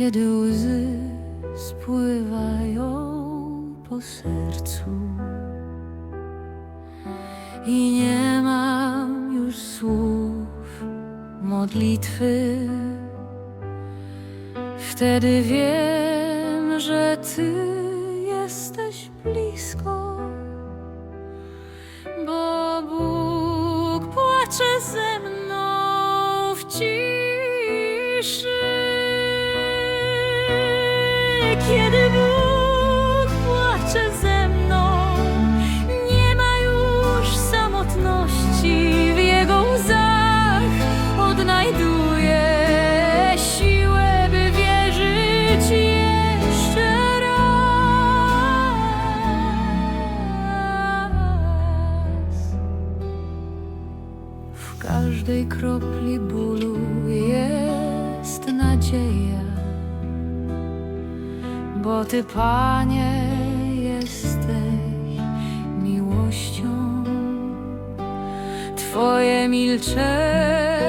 kiedy łzy spływają po sercu i nie mam już słów modlitwy. Wtedy wiem, że Ty jesteś blisko, bo Bóg płacze ze mną. nadzieja, bo Ty, Panie, jesteś miłością, Twoje milczenie.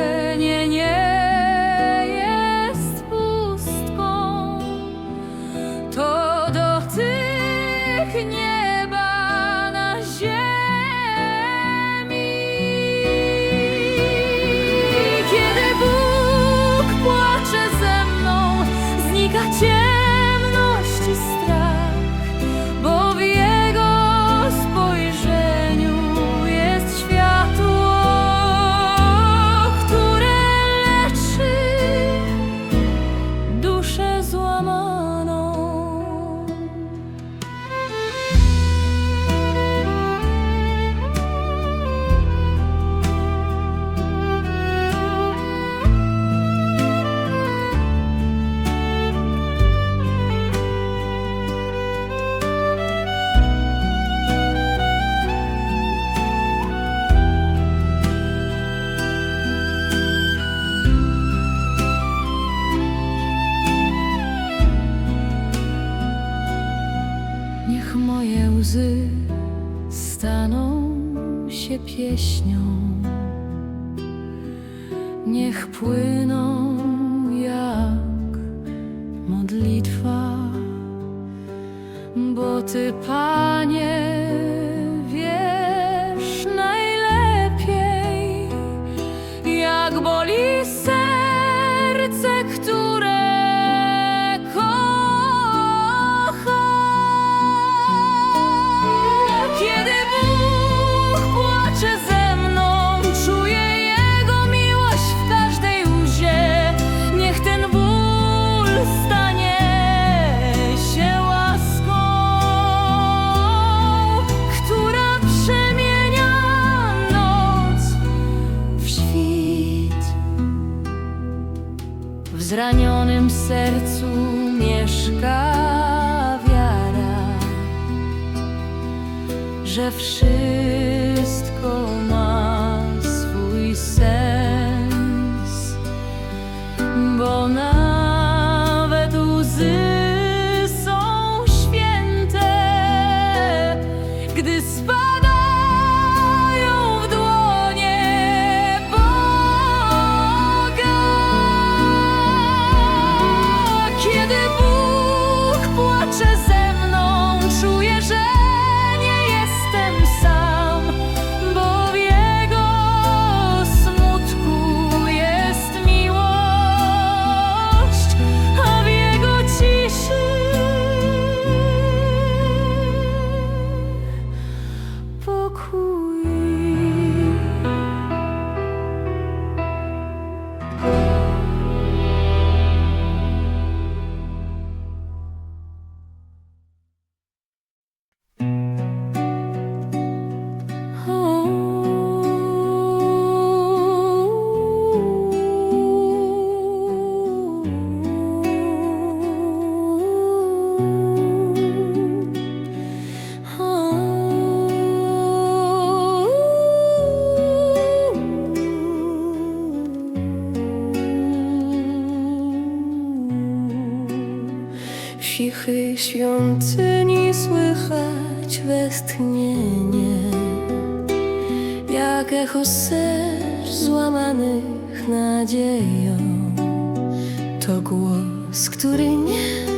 Niech moje łzy staną się pieśnią. Niech płyną jak modlitwa, bo Ty Pan. 是 nadzieją. To głos, który nie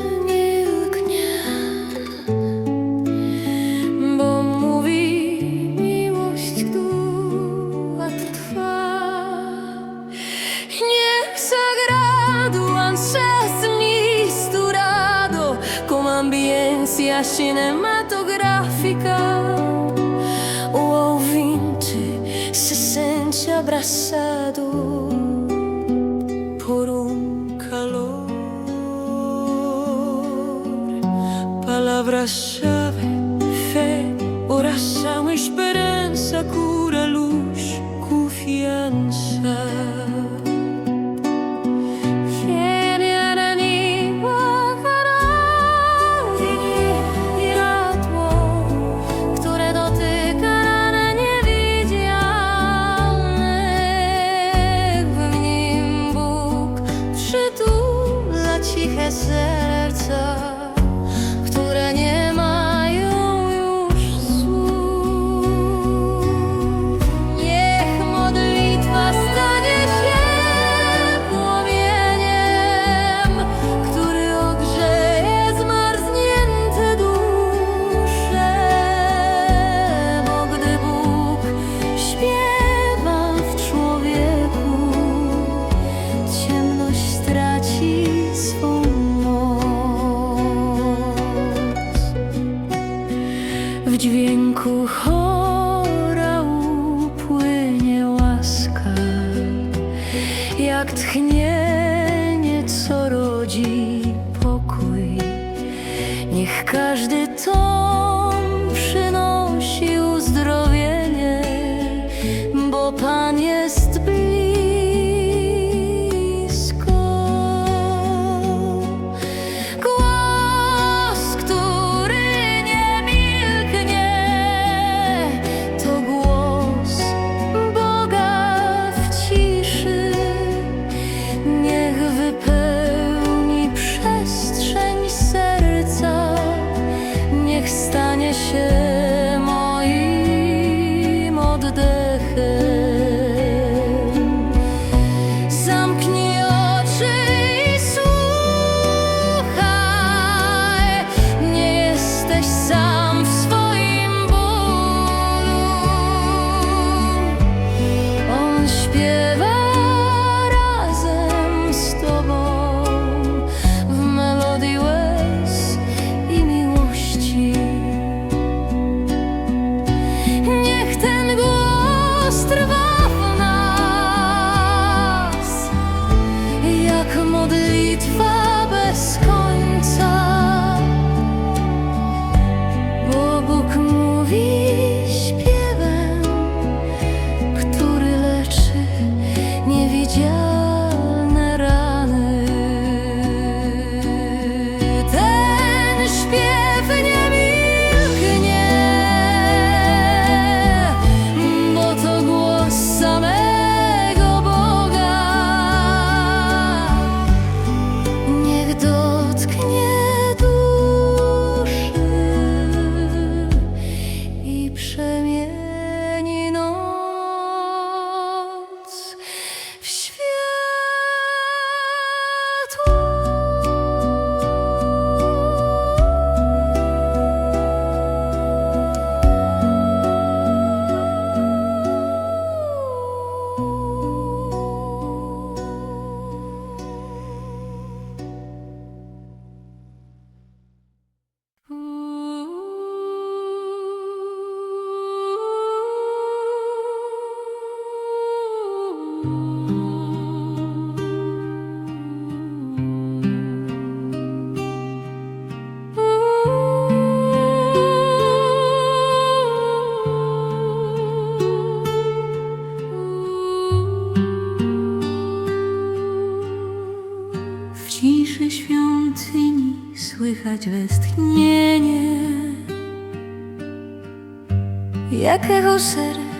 jakiego szerer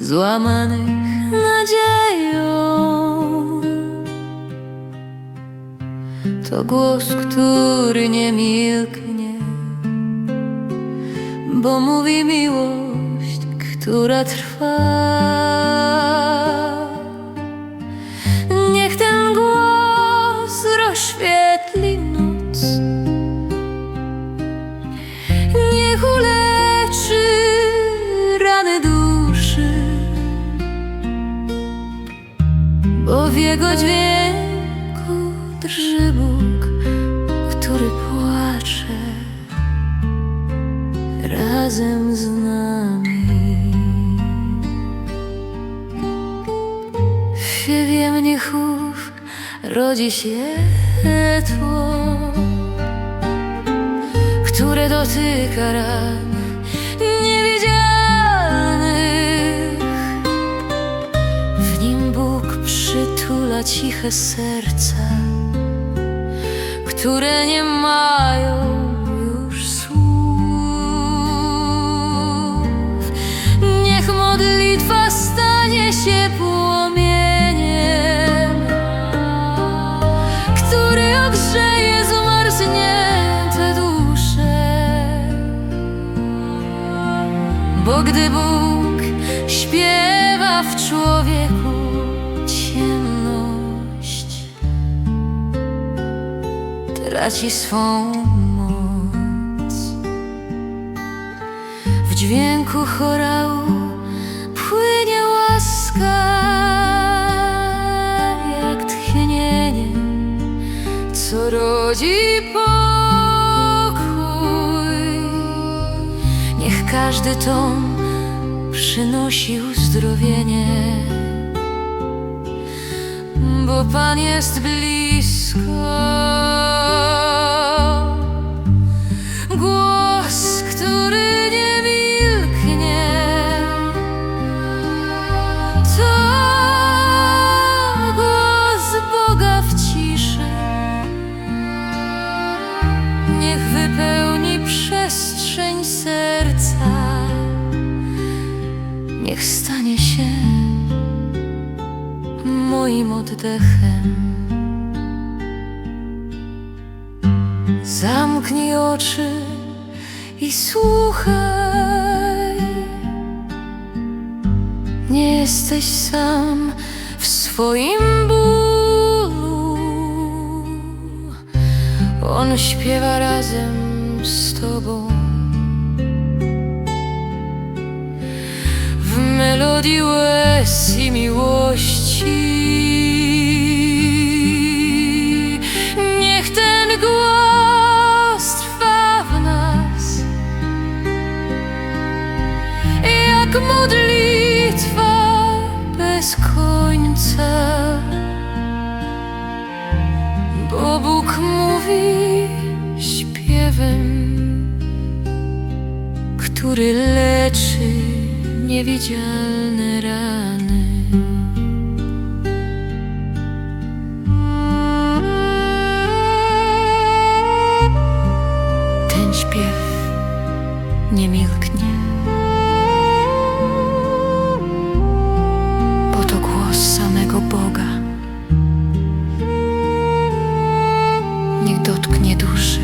złamanych nadzieją. To głos, który nie milknie, bo mówi miłość, która trwa. Jego dźwięku drży Bóg, który płacze razem z nami. W siewie mnichów rodzi się tło, które dotyka ran ciche serca, które nie mają już słów. Niech modlitwa stanie się płomieniem, który ogrzeje zmarznięte dusze. Bo gdy Bóg traci swą moc. W dźwięku chorału płynie łaska, jak tchnienie, co rodzi pokój. Niech każdy tom przynosi uzdrowienie, bo Pan jest blisko. Moim oddechem. Zamknij oczy i słuchaj. Nie jesteś sam w swoim bólu. On śpiewa razem z tobą. W melodii łez i miłości. Niech ten głos trwa w nas, jak modlitwa bez końca. Bo Bóg mówi śpiewem, który leczy niewidzialne rany. Niech dotknie duszy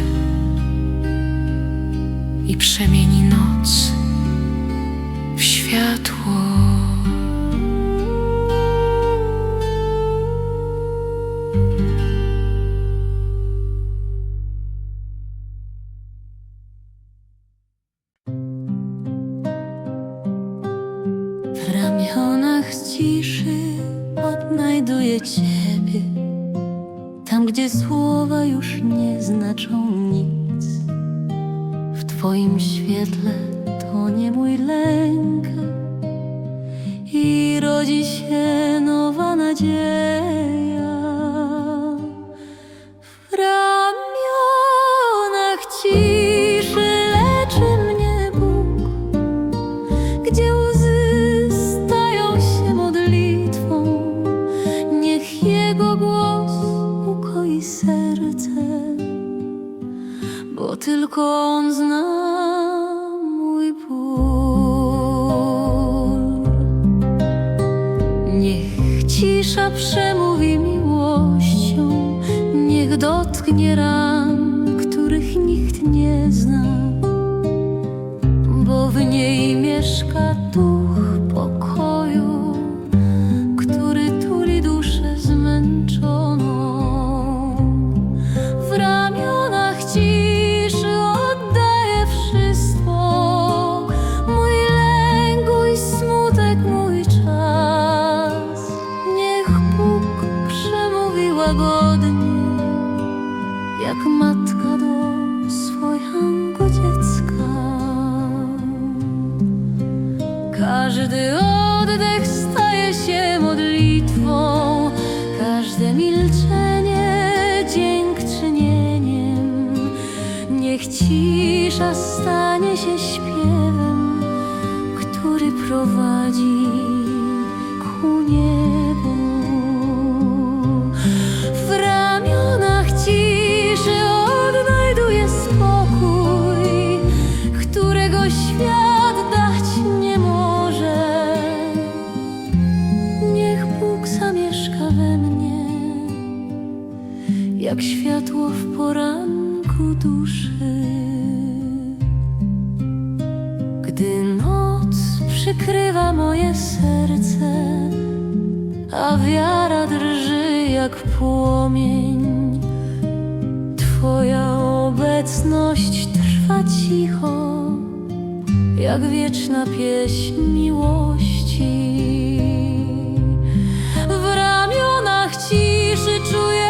i przemieni noc w światło. Rodzi się nowa nadzieja Niech cisza stanie się śpiewem, który prowadzi ku niebu. W ramionach ciszy odnajduję spokój, którego świat dać nie może. Niech Bóg zamieszka we mnie, jak światło w poranku duszy. Moje serce, a wiara drży jak płomień. Twoja obecność trwa cicho, jak wieczna pieśń miłości. W ramionach ciszy czuję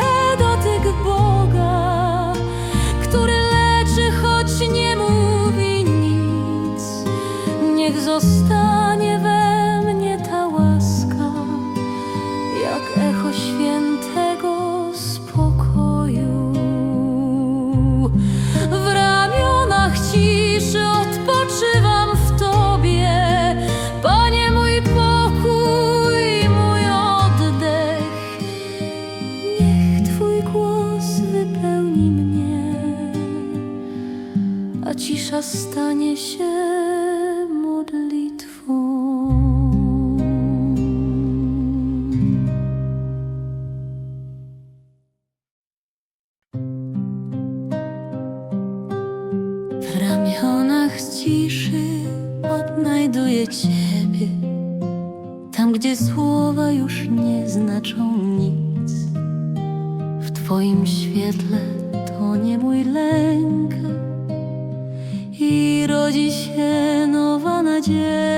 a cisza stanie się modlitwą. W ramionach ciszy odnajduję Ciebie, tam gdzie słowa już nie znaczą nic. W Twoim świetle tonie mój lęk rodzi się nowa nadzieja.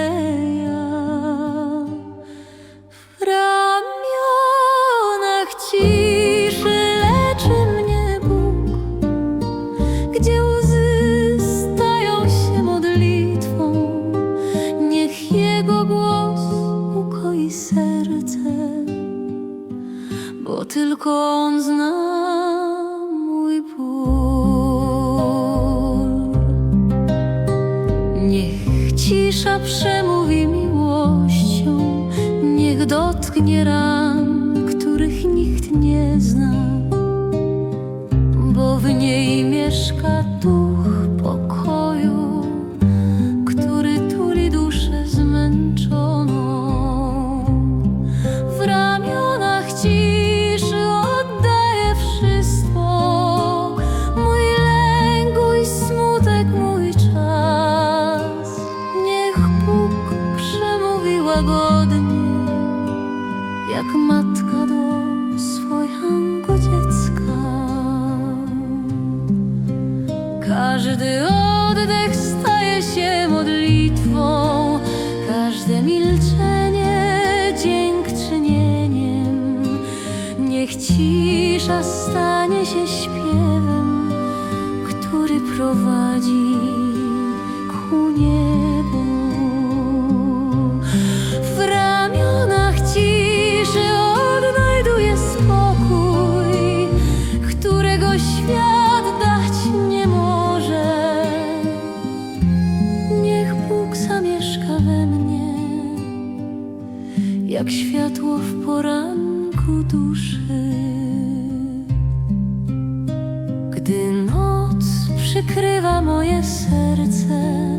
Cisza przemówi miłością, niech dotknie ran, których nikt nie zna bo w niej mieszka Każdy oddech staje się modlitwą, każde milczenie dziękczynieniem. Niech cisza stanie się śpiewem, który prowadzi ku niebu. Jak światło w poranku duszy. Gdy noc przykrywa moje serce,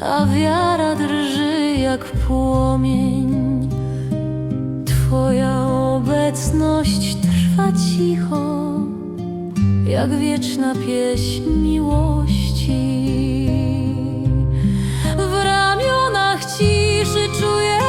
a wiara drży jak płomień. Twoja obecność trwa cicho, jak wieczna pieśń miłości. W ramionach ciszy czuję